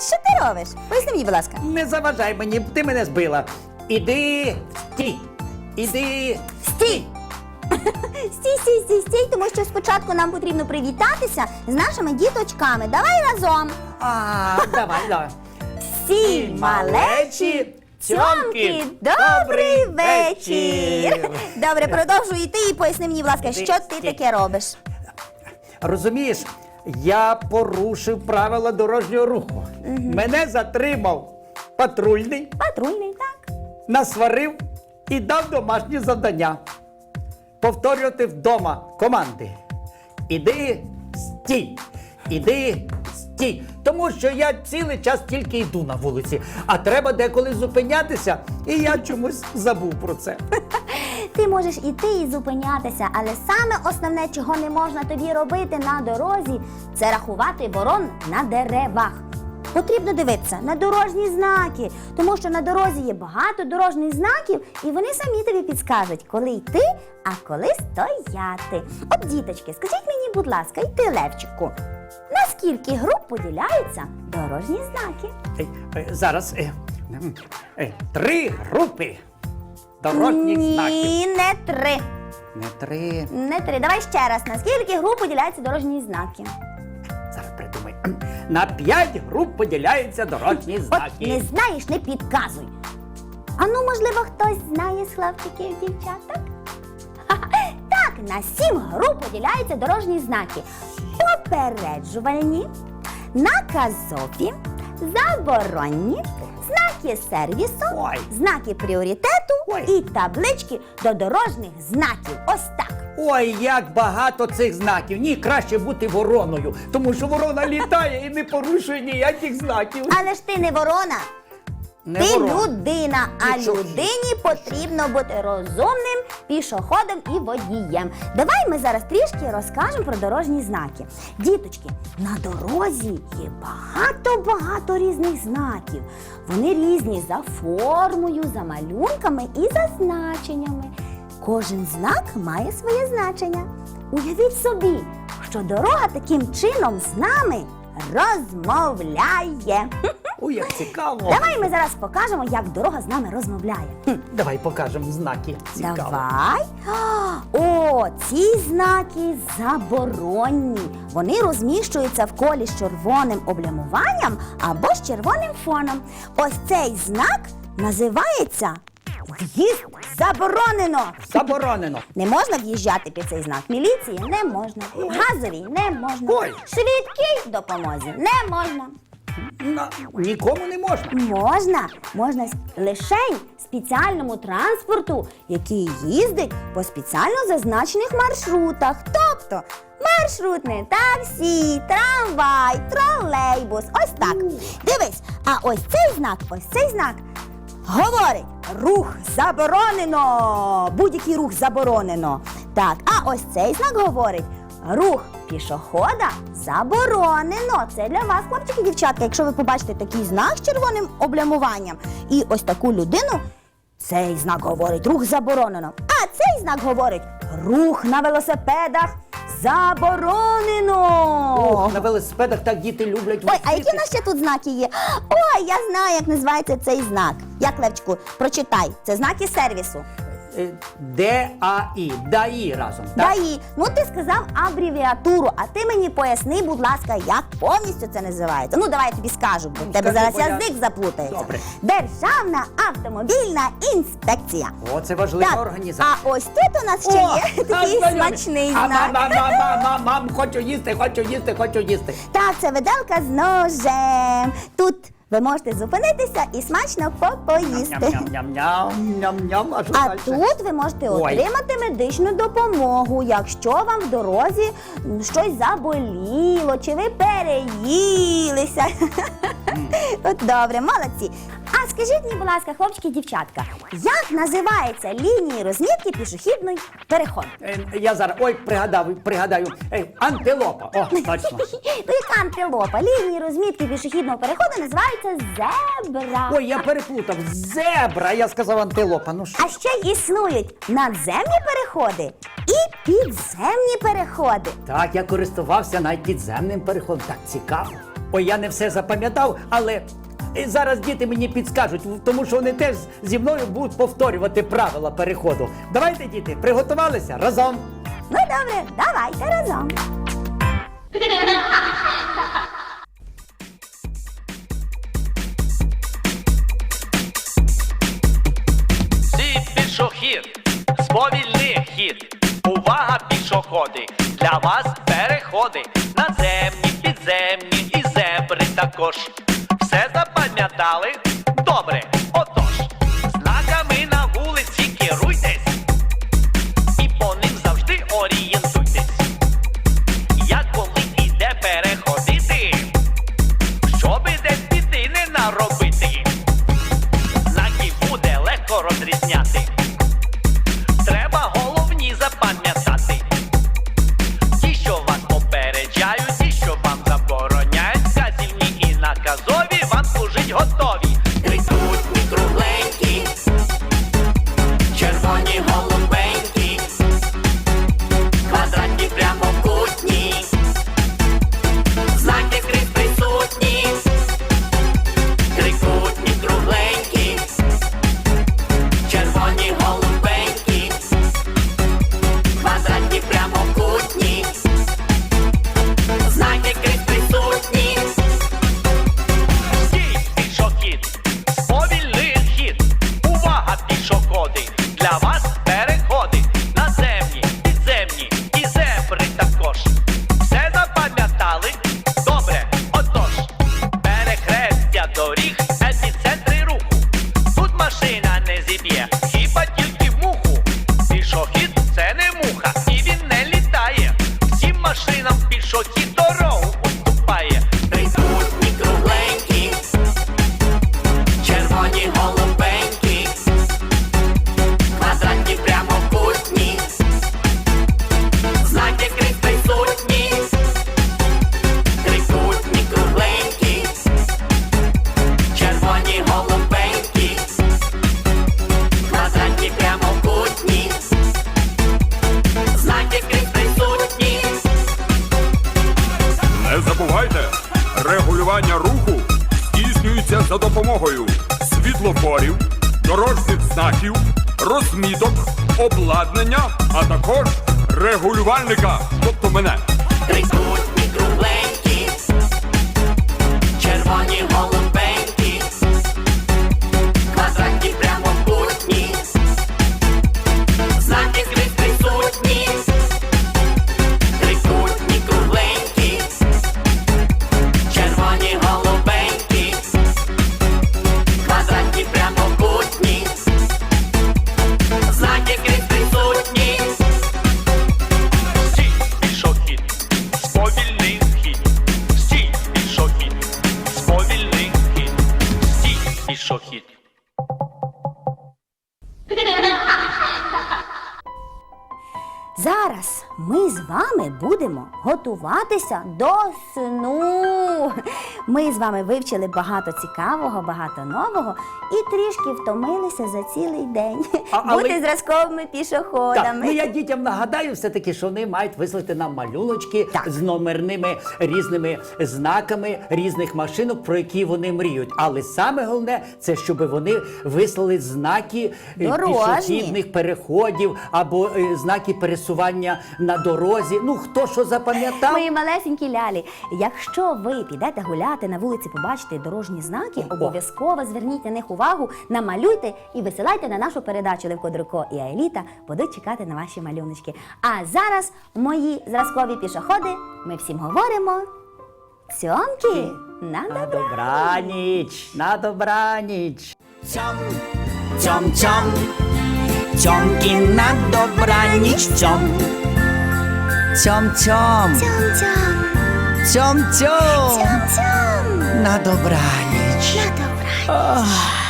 Що ти робиш? Поясни мені, будь ласка. Не заважай мені, ти мене збила. Іди, стій. Іди. Стій! Стій, стій, стій, стій, тому що спочатку нам потрібно привітатися з нашими діточками. Давай разом. А, давай, давай. Всі малечі, цьомки, добрий вечір. Добре, продовжуй йти і поясни мені, будь ласка, що ти Стій. таке робиш? Розумієш, я порушив правила дорожнього руху. Мене затримав патрульний, Патрульний, так. насварив і дав домашнє завдання. Повторювати вдома команди. Іди, стій, іди, стій. Тому що я цілий час тільки йду на вулиці, а треба деколи зупинятися, і я чомусь забув про це. Ти можеш іти і зупинятися, але саме основне, чого не можна тобі робити на дорозі, це рахувати ворон на деревах. Потрібно дивитися на дорожні знаки, тому що на дорозі є багато дорожніх знаків, і вони самі тобі підскажуть, коли йти, а коли стояти. От, діточки, скажіть мені, будь ласка, і ти, Левчику, на скільки груп поділяються дорожні знаки? Зараз е, е, три групи дорожніх знаків. Ні, не три. Не три. Не три. Давай ще раз. На скільки груп поділяються дорожні знаки? Зараз придумай. На п'ять груп поділяються дорожні От знаки. не знаєш, не підказуй. А ну, можливо, хтось знає з хлопчиків дівчаток? Ха-ха. Так, на сім груп поділяються дорожні знаки: попереджувальні, наказові, заборонні, знаки сервісу, Ой. знаки пріоритету Ой. і таблички до дорожніх знаків. Ось так. Ой, як багато цих знаків. Ні, краще бути вороною, тому що ворона літає і не порушує ніяких знаків. Але ж ти не ворона. Не Ти ворона. людина, а Нічого. людині потрібно бути розумним пішоходом і водієм. Давай ми зараз трішки розкажемо про дорожні знаки. Діточки, на дорозі є багато-багато різних знаків. Вони різні за формою, за малюнками і за значеннями. Кожен знак має своє значення. Уявіть собі, що дорога таким чином з нами розмовляє. Ой, як цікаво. Давай ми зараз покажемо, як дорога з нами розмовляє. Хм, Давай покажемо знаки. Цікаво. Давай. О, ці знаки заборонні. Вони розміщуються в колі з червоним облямуванням або з червоним фоном. Ось цей знак називається В'їзд заборонено. Заборонено. Не можна в'їжджати під цей знак. Міліції не можна. Газовій не можна. Ой. Швидкій допомозі не можна. На- Нікому не можна. Можна, можна с- лишень спеціальному транспорту, який їздить по спеціально зазначених маршрутах. Тобто маршрутне таксі, трамвай, тролейбус. Ось так. Дивись, а ось цей знак, ось цей знак говорить: рух заборонено. Будь-який рух заборонено. Так, а ось цей знак говорить. Рух пішохода заборонено. Це для вас, хлопчики дівчатка. Якщо ви побачите такий знак з червоним облямуванням і ось таку людину, цей знак говорить рух заборонено. А цей знак говорить рух на велосипедах заборонено. На велосипедах так діти люблять. Ой, а які в нас ще тут знаки є? Ой, я знаю, як називається цей знак. Як Левчику, прочитай. Це знаки сервісу. Е, ДАІ. ДАІ разом. Так? ДАІ. Ну ти сказав абревіатуру, а ти мені поясни, будь ласка, як повністю це називається. Ну давай я тобі скажу, бо в тебе скажи, зараз бо я- язик заплутається. Добре. Державна автомобільна інспекція. О, це важлива організація. а ось тут у нас ще є такий знайомий. смачний А, знак. Мам, мам, мам, мам, мам, хочу їсти, хочу їсти, хочу їсти. Так, це виделка з ножем. Тут ви можете зупинитися і смачно попоїсти. Ням-ням-ням-ням, ням-ням, а що А дальше? тут ви можете Ой. отримати медичну допомогу, якщо вам в дорозі щось заболіло, чи ви переїлися. От добре, молодці. Скажіть мені, будь ласка, хлопчики і дівчатка, як називаються лінії розмітки пішохідної переходу? Е, Я зараз, ой, пригадав, пригадаю. Е, Антилопа. О, точно. Яка антилопа? Лінії розмітки пішохідного переходу називаються зебра. Ой, я переплутав. Зебра, я сказав антилопа. Ну що? А ще існують надземні переходи і підземні переходи. Так, я користувався навіть підземним переходом. Так цікаво. Ой, я не все запам'ятав, але е, зараз діти мені підскажуть, тому що вони теж зі мною будуть повторювати правила переходу. Давайте, діти, приготувалися разом. Ну добре, давайте разом. Всі пішохід, сповільний хід. Увага, пішоходи! Для вас переходи наземні, підземні і зебри також. Регулювання руху здійснюється за допомогою світлофорів, дорожніх знаків, розміток, обладнання, а також регулювальника, тобто мене. Зараз ми з вами будемо готуватися до сну. Ми з вами вивчили багато цікавого, багато нового і трішки втомилися за цілий день. А- але- Бути зразковими пішоходами. Так, ну я дітям нагадаю все-таки, що вони мають вислати нам малюночки Так. з номерними різними знаками різних машинок, про які вони мріють. Але саме головне, це щоб вони вислали знаки е, Дорожні. пішохідних переходів або е, знаки пересування на дорозі. Ну хто що запам'ятав? Мої малесенькі лялі, якщо ви підете гуляти на вулиці, побачите дорожні знаки, обов'язково зверніть на них увагу, намалюйте і висилайте на нашу передачу Левко Друко і Аеліта будуть чекати на ваші малюночки. А зараз, мої зразкові пішоходи, ми всім говоримо. Цьомки, на На добра. добраніч, на добраніч. Цьом, цьом, цьом, цьомки на добраніч, цьом, цьом, Цьом-цьом, на добраніч. на добра. Ах.